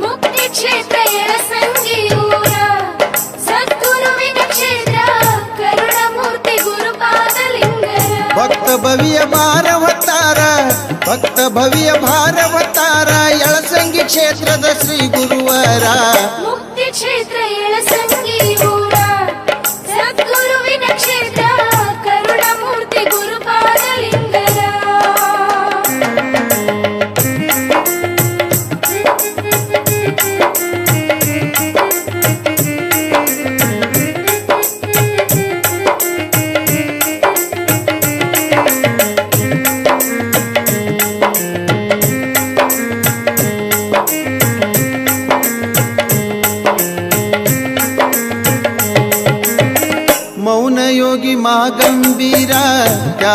ಮುಕ್ತಿ ಕ್ಷೇತ್ರ ಎಳಸಂಗಿ ಊರ. ಸದ್ಗುರುವಿನ ಕ್ಷೇತ್ರ ಕರುಣಮೂರ್ತಿ ಗುರುಪದಲಿಂಗರ. ಭಕ್ತ ಭವಿಯ ಭಾರವತಾರ ಭಕ್ತ ಭವಿಯ ಭಾರವತಾರ ಎಳಸಂಗಿ ಕ್ಷೇತ್ರದ ಶ್ರೀ ಗುರುವರ. ಮುಕ್ತಿ ಕ್ಷೇತ್ರ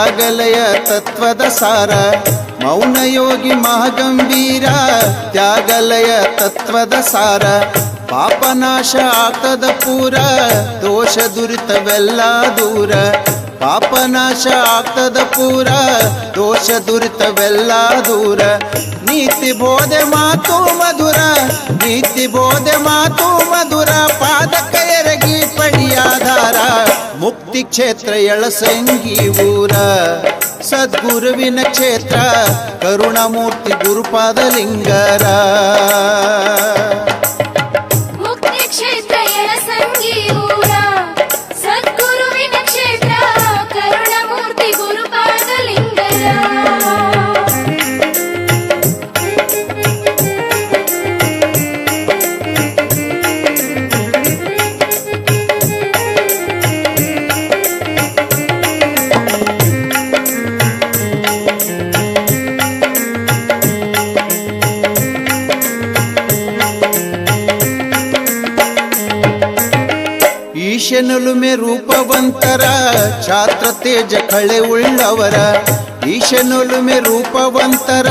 ತ್ಯಾಗಲಯ ತತ್ವದ ಸಾರ. ಮೌನ ಯೋಗಿ ಮಹಾಗಂಭೀರ, ತ್ಯಾಗಲಯ ತತ್ವದ ಸಾರ. ಪಾಪನಾಶ ಆಗ್ತದ ಪೂರ, ದೋಷ ದುರಿತವೆಲ್ಲ ದೂರ. ಪಾಪನಾಶ ಆಗ್ತದ ಪೂರ, ದೋಷ ದುರಿತವೆಲ್ಲ ದೂರ. ನೀತಿ ಬೋಧೆ ಮಾತು ಮಧುರ, ನೀತಿ ಬೋಧೆ ಮಾತು ಮಧುರ. ಪಾದಕ ಎರಗಿ ಮುಕ್ತಿ ಕ್ಷೇತ್ರ ಎಳಸಂಗಿ ಊರ. ಸದ್ಗುರುವಿನ ಕ್ಷೇತ್ರ ಕರುಣಮೂರ್ತಿ ಗುರುಪಾದಲಿಂಗರ. ರೂಪವಂತರ ಛಾತ್ರ ತೇಜ ಕಳೆ ಉಳ್ಳವರ, ಈಶನೊಲುಮೆ ರೂಪವಂತರ,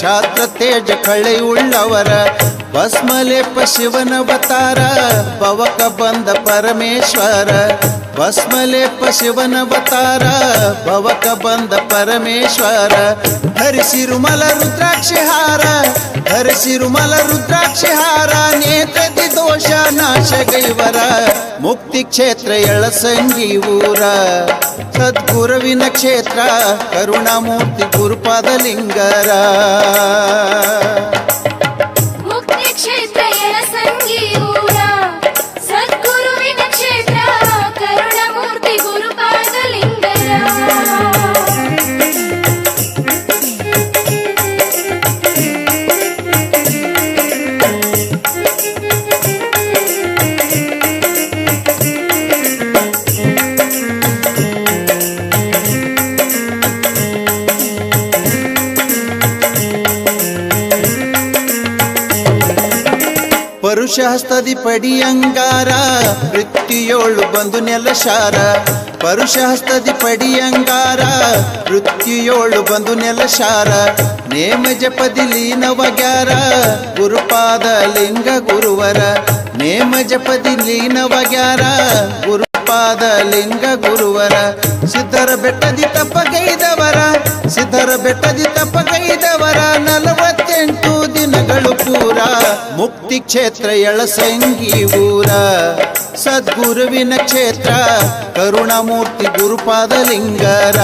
ಛಾತ್ರ ತೇಜ ಕಳೆ ಉಳ್ಳವರ ಭಸ್ಮಲೇಪ ಶಿವನವತಾರ ಪವಕ ಬಂದ ಪರಮೇಶ್ವರ ಭಸ್ಮಲೇಪ ಶಿವನವತಾರ ಭವಕ ಬಂದ ಪರಮೇಶ್ವರ. ಹರಿಸಿರುಮಲ ರುದ್ರಾಕ್ಷಿ ಹಾರ ಹರಿಸಿರುಮಲ ರುದ್ರಾಕ್ಷಿ ಹಾರ ನೇತ್ರ ದೋಷ ನಾಶಗೈವರ. ಮುಕ್ತಿ ಕ್ಷೇತ್ರ ಎಳಸಂಗಿ ಊರ. ಸದ್ಗುರುವಿನ ಕ್ಷೇತ್ರ ಕರುಣಾಮೂರ್ತಿ ಗುರುಪಾದಲಿಂಗರ. ಮುಕ್ತಿ ಕ್ಷೇತ್ರ ಪರುಷ ಹಸ್ತದಿ ಪಡಿಯಂಗಾರ ವೃತ್ತಿಯೋಳು ಬಂದು ನೆಲಶಾರ. ಪರುಷ ಹಸ್ತದಿ ಪಡಿಯಂಗಾರ ವೃತ್ತಿಯೋಳು ಬಂದು ನೆಲಶಾರ. ನೇಮ ಜಪದಿ ಲೀನವಗ್ಯಾರ ಗುರುಪಾದ ಲಿಂಗ ಗುರುವರ. ನೇಮ ಜಪದಿ ಲೀನವಗ್ಯಾರ ಗುರುಪಾದ ಲಿಂಗ ಗುರುವರ. ಸಿದ್ಧರ ಬೆಟ್ಟದಿ ತಪ್ಪಗೈದವರ. ಸಿದ್ಧರ ಬೆಟ್ಟದಿ ತಪ್ಪಗೈದವರ ಮುಕ್ತಿ ಕ್ಷೇತ್ರ ಎಳಸಂಗಿ ಊರ ಸದ್ಗುರುವಿನ ಕ್ಷೇತ್ರ ಕರುಣಾಮೂರ್ತಿ ಗುರುಪಾದಲಿಂಗರ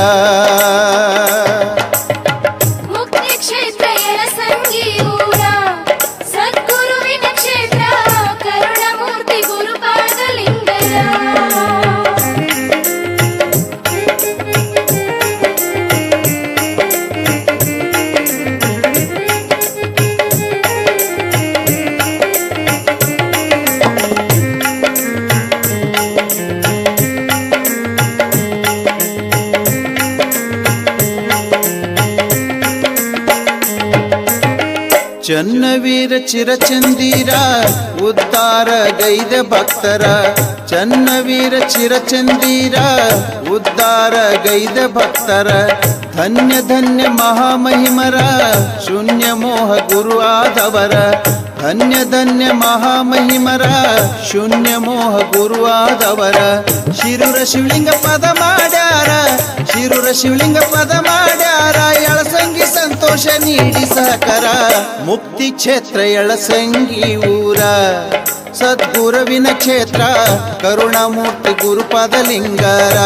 ಚನ್ನವೀರ ಚಿರಚಂದೀರ ಉದ್ಧಾರ ಗೈದ ಭಕ್ತರ. ಚನ್ನವೀರ ಚಿರಚಂದೀರ ಉದ್ಧಾರ ಗೈದ ಭಕ್ತರ. ಧನ್ಯ ಧನ್ಯ ಮಹಾಮಹಿಮರ, ಶೂನ್ಯ ಮೋಹ ಗುರು ಆದವರ. ಧನ್ಯ ಧನ್ಯ ಮಹಾಮಹಿಮರ, ಶೂನ್ಯ ಮೋಹ ಗುರು ಆದವರ. ಶಿರುರ ಶಿವಲಿಂಗ ಪದ ಮಾಡ್ಯಾರ, ಶಿರುರ ಶಿವಲಿಂಗ ಪದ ಮಾಡ್ಯಾರ. ಎಳಸಂಗಿ ಸಂತೋಷ ನೀಡಿ ಸಹಕರ, ಮುಕ್ತಿ ಕ್ಷೇತ್ರ ಎಳಸಂಗಿ ಊರ. ಸದ್ಗುರುವಿನ ಕ್ಷೇತ್ರ, ಕರುಣಾಮೂರ್ತಿ ಗುರುಪಾದ ಲಿಂಗರ.